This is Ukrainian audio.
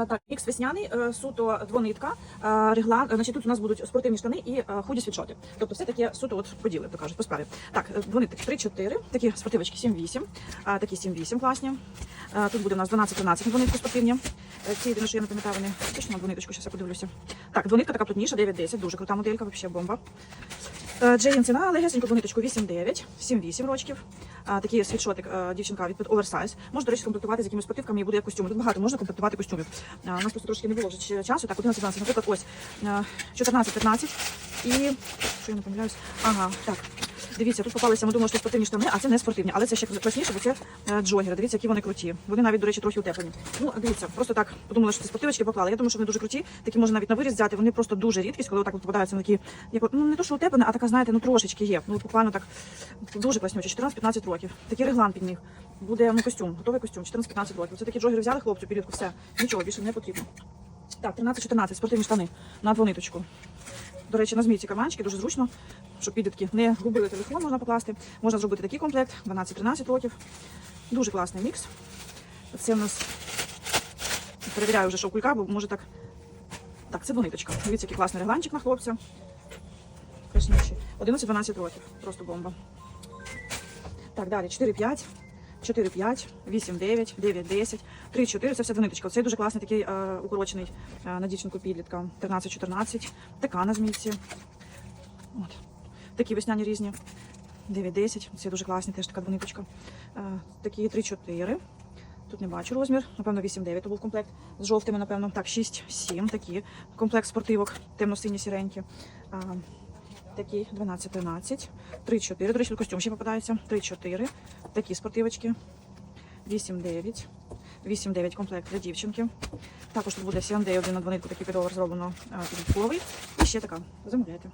Е, Так, мікс весняний, е, суто двонитка, е, реглан. Значить, тут у нас будуть спортивні штани і худі світшоти. Тобто все таке суто от поділи, то кажуть, по справі. Так, двонитки 3-4, такі спортивочки 7-8, такі 7-8 класні. Тут буде у нас 12-13 на двонитку спортивні. Ці єдине, що я не пам'ятаю, вони точно на двониточку, зараз я подивлюся. Так, двонитка така плотніша, 9-10, дуже крута моделька, взагалі бомба. Е, Джейн ціна, легесеньку двониточку 8-9, 7-8 рочків. Такий світшотик е, дівчинка від оверсайз. Можна, до речі, комплектувати з якимись спортивками і буде як костюми. Тут багато можна комплектувати костюмів. А, у нас просто трошки не було вже часу. Так, 11 12 наприклад, ось е, 14-15 і що я не помиляюсь. Ага, так. Дивіться, тут попалися, ми думали, що спортивні штани, а це не спортивні, але це ще класніше, бо це е, джогери. Дивіться, які вони круті. Вони навіть, до речі, трохи утеплені. Ну, дивіться, просто так подумали, що це спортивочки поклали. Я думаю, що вони дуже круті. Такі можна навіть на виріз взяти. Вони просто дуже рідкість, коли отак попадаються на такі, як ну не то, що утеплені, а така, знаєте, ну трошечки є. Ну буквально так дуже класнючі, 14-15 років. Такий реглан під них. Буде ну, костюм, готовий костюм, 14-15 років. Це такі джогери взяли хлопцю підлітку, все. Нічого більше не потрібно. Так, 13-14, спортивні штани на двониточку. До речі, на змійці карманчики дуже зручно, щоб підлітки не губили телефон, можна покласти. Можна зробити такий комплект 12-13 років. Дуже класний мікс. Це у нас перевіряю вже шовкулька, бо може так. Так, це двониточка. Дивіться, який класний регланчик на хлопця. Красніший. 11-12 років. Просто бомба. Так, далі 4-5. 4-5, 8-9, 9-10, 3-4, це все двониточка. Це дуже класний такий е, укорочений е, на дівчинку підлітка. 13-14, така на змійці. От. Такі весняні різні. 9-10, це дуже класні, теж така двониточка. Е, такі 3-4. Тут не бачу розмір. Напевно, 8-9 то був комплект з жовтими, напевно. Так, 6-7 такі. Комплект спортивок, темно-сині сіренькі. А, такі 12-13. 3-4. До речі, костюм ще попадається. 3-4. Такі спортивочки. 8-9. 8-9 комплект для дівчинки. Також тут буде 7 1 на двонитку, такий підовер зроблено підлітковий. І ще така. Замовляйте.